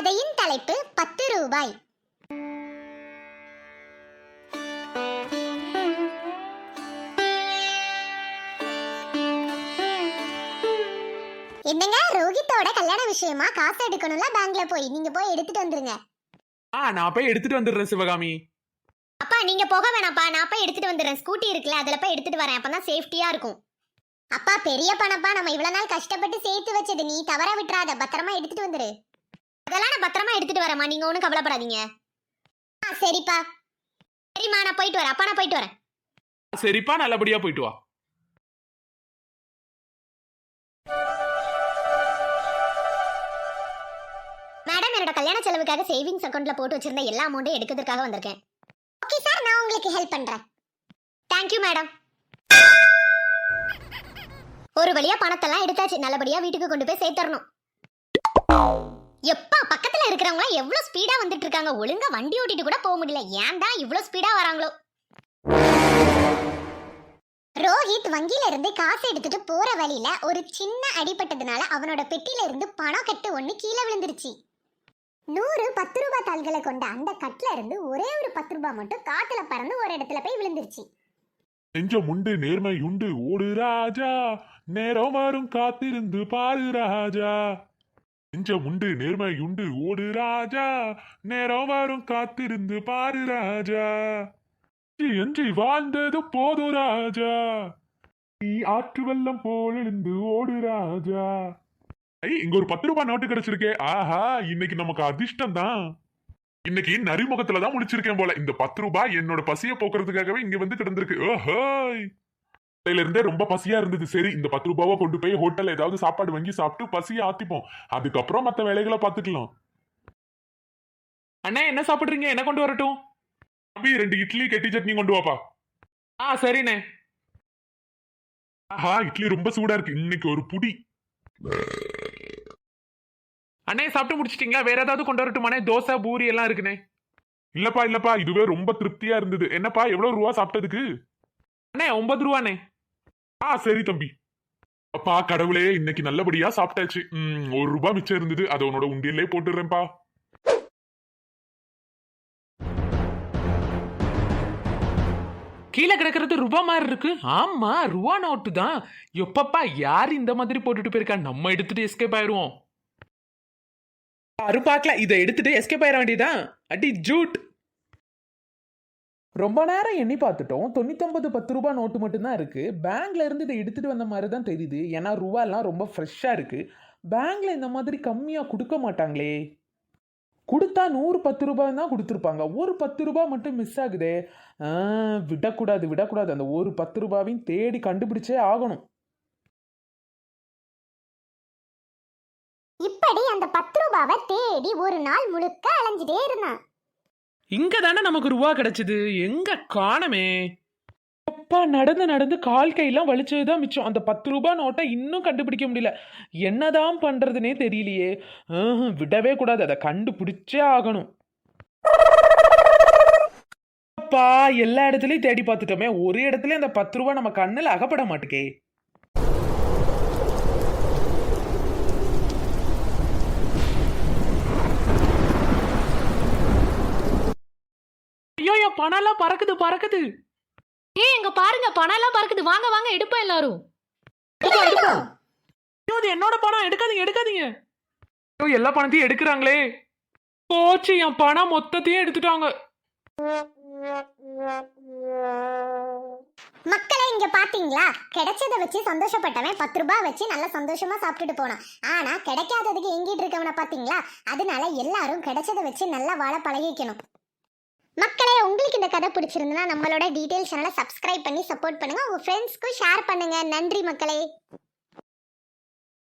கதையின் தலைப்பு பத்து ரூபாய். என்னங்க ரோஹித்தோட கல்யாண விஷயமா காசு எடுக்கணும்ல பேங்க்ல போய்? நீங்க போய் எடுத்துட்டு வந்துருங்க. ஆ நான் போய் எடுத்துட்டு வந்துடுறேன் சிவகாமி. அப்பா நீங்க போக வேணாப்பா நான் போய் எடுத்துட்டு வந்துடுறேன். ஸ்கூட்டி இருக்குல்ல அதுல போய் எடுத்துட்டு வரேன். அப்பதான் சேஃப்டியா இருக்கும். அப்பா பெரிய பணப்பா. நம்ம இவ்வளவு நாள் கஷ்டப்பட்டு சேர்த்து வச்சது. நீ தவற விட்டுறாத. பத்திரமா எடுத்துட்டு வந்துரு. அதெல்லாம் நான் பத்திரமா எடுத்துட்டு வரேம்மா. நீங்க ஒன்றும் கவலைப்படாதீங்க. ஆ சரிப்பா. சரிம்மா நான் போயிட்டு வரேன். அப்பா நான் போயிட்டு வரேன். சரிப்பா நல்லபடியா போயிட்டு வா. மேடம் என்னோட கல்யாண செலவுக்காக சேவிங்ஸ் அக்கௌண்ட்ல போட்டு வச்சிருந்த எல்லா அமௌண்ட்டும் எடுக்கிறதுக்காக வந்திருக்கேன். ஓகே சார் நான் உங்களுக்கு ஹெல்ப் பண்றேன். Thank you madam. ஒரு வழியா பணத்தெல்லாம் எடுத்தாச்சு. நல்லபடியா வீட்டுக்கு கொண்டு போய் சேர்த்தரணும். எப்பா பக்கத்துல இருக்கிறவங்க எவ்வளவு ஸ்பீடா வந்துட்டு இருக்காங்க ஒழுங்கா வண்டி ஓட்டிட்டு கூட போக முடியல. ஏன்டா இவ்வளவு ஸ்பீடா வராங்களோ? ரோஹித் வங்கியில இருந்து காசு எடுத்துட்டு போற வழியில ஒரு சின்ன அடிபட்டதுனால அவனோட பெட்டியில இருந்து பணம் கட்டு ஒண்ணு கீழே விழுந்துருச்சு. நூறு பத்து ரூபாய் தாள்களை கொண்ட அந்த கட்ல இருந்து ஒரே ஒரு பத்து ரூபாய் மட்டும் காத்துல பறந்து ஒரு இடத்துல போய் விழுந்துருச்சு. நெஞ்சம் உண்டு நேர்மை உண்டு. ஓடு ராஜா. நேரம் வரும் காத்திருந்து பாரு ராஜா. நெஞ்சம் உண்டு நேர்மை உண்டு. ஓடு ராஜா நேரம் வரும் காத்திருந்து பாரு ராஜா. எஞ்சி எஞ்சி வாழ்ந்தது போதும் ராஜா. நீ ஆற்று வெள்ளம் போல் எழுந்து ஓடு ராஜா. ஐ இங்க ஒரு பத்து ரூபாய் நோட்டு கிடைச்சிருக்கே. ஆஹா இன்னைக்கு நமக்கு அதிர்ஷ்டம் தான். இன்னைக்கு நரிமுகத்துல தான் முடிச்சிருக்கேன் போல. இந்த பத்து ரூபாய் என்னோட பசியை போக்குறதுக்காகவே இங்க வந்து கிடந்திருக்கு. ஓஹோய். இருந்தே ரொம்ப பசியா இருந்தது. சரி இந்த பத்து ரூபாவை கொண்டு போய் ஹோட்டல்ல ஏதாவது சாப்பாடு வாங்கி சாப்பிட்டு பசியை ஆத்திப்போம். அதுக்கப்புறம் மத்த வேலைகளை பாத்துக்கலாம் அண்ணா என்ன சாப்பிடுறீங்க? என்ன கொண்டு வரட்டும்? தம்பி ரெண்டு இட்லி கெட்டி சட்னி கொண்டு வாப்பா. ஆ சரிண்ணே. ஆஹா இட்லி ரொம்ப சூடா இருக்கு. இன்னைக்கு ஒரு புடி. அண்ணே சாப்பிட்டு முடிச்சிட்டீங்களா? வேற ஏதாவது கொண்டு வரட்டுமாண்ணே? தோசை பூரி எல்லாம் இருக்குண்ணே. இல்லப்பா இல்லப்பா. இதுவே ரொம்ப திருப்தியா இருந்தது. என்னப்பா எவ்வளவு ரூபா சாப்பிட்டதுக்கு? அண்ணே ஒன்பது ரூபாண்ணே. ஆ சரி தம்பி. அப்பா கடவுளே இன்னைக்கு நல்லபடியா சாப்பிட்டாச்சு. உம் ஒரு ரூபாய் மிச்சம் இருந்தது. அதை உன்னோட உண்டியல்லே போட்டுடுறேன்ப்பா. கீழே கிடக்கிறது ரூபா மாதிரி இருக்கு. ஆமா ரூபா நோட்டு தான். எப்பப்பா யார் இந்த மாதிரி போட்டுட்டு போயிருக்கா? நம்ம எடுத்துட்டு எஸ்கேப் ஆயிருவோம். யாரும் பாக்கல இதை எடுத்துட்டு எஸ்கேப் ஆயிட வேண்டியதான் அடி ஜூட். ரொம்ப நேரம் எண்ணி பார்த்துட்டோம். தொண்ணூத்தொம்பது பத்து ரூபா நோட்டு மட்டும்தான் இருக்கு. பேங்க்ல இருந்து இதை எடுத்துட்டு வந்த மாதிரி தான் தெரியுது. ஏன்னா ரூபாலாம் ரொம்ப ஃப்ரெஷ்ஷாக இருக்கு. பேங்க்ல இந்த மாதிரி கம்மியாக கொடுக்க மாட்டாங்களே. கொடுத்தா நூறு பத்து ரூபாய் தான் கொடுத்துருப்பாங்க. ஒரு பத்து ரூபாய் மட்டும் மிஸ் ஆகுதே. விடக்கூடாது விடக்கூடாது. அந்த ஒரு பத்து ரூபாவையும் தேடி கண்டுபிடிச்சே ஆகணும். இப்படி அந்த பத்து ரூபாவை தேடி ஒரு நாள் முழுக்க அலைஞ்சிட்டே இருந்தான். இங்க தானே நமக்கு ரூபா கிடைச்சது. எங்க காணமே. அப்பா நடந்து நடந்து கால் கையெல்லாம் வலிச்சது தான் மிச்சம். அந்த பத்து ரூபா நோட்டை இன்னும் கண்டுபிடிக்க முடியல. என்னதான் பண்றதுனே தெரியலையே. விடவே கூடாது. அதை கண்டுபிடிச்சே ஆகணும். அப்பா எல்லா இடத்துலையும் தேடி பார்த்துட்டோமே. ஒரு இடத்துலயும் அந்த பத்து ரூபா நம்ம கண்ணில் அகப்பட மாட்டேக்கே. பணம்லாம் பறக்குது பறக்குது. ஏய் இங்க பாருங்க பணம் எல்லாம் பறக்குது. வாங்க வாங்க எடுப்போம் எல்லாரும். ஐயோ இது என்னோட பணம். எடுக்காதீங்க எடுக்காதீங்க. ஐயோ எல்லா பணத்தையும் எடுக்கிறாங்களே. போச்சு என் பணம் மொத்தத்தையும் எடுத்துட்டாங்க. மக்களை இங்க பாத்தீங்களா? கிடைச்சத வச்சு சந்தோஷப்பட்டவன் பத்து ரூபாய் வச்சு நல்லா சந்தோஷமா சாப்பிட்டுட்டு போனான். ஆனா கிடைக்காததுக்கு எங்கிட்டு இருக்கவனை பாத்தீங்களா? அதனால எல்லாரும் கிடைச்சத வச்சு நல்லா வாழ பழகிக்கணும். மக்களே கதை பிடிச்சிருந்தனா நம்மளோட டீடைல் சேனலை சப்ஸ்கிரைப் பண்ணி சப்போர்ட் பண்ணுங்கள் உங்கள் ஃப்ரெண்ட்ஸ்க்கும் ஷேர் பண்ணுங்க. நன்றி மக்களே.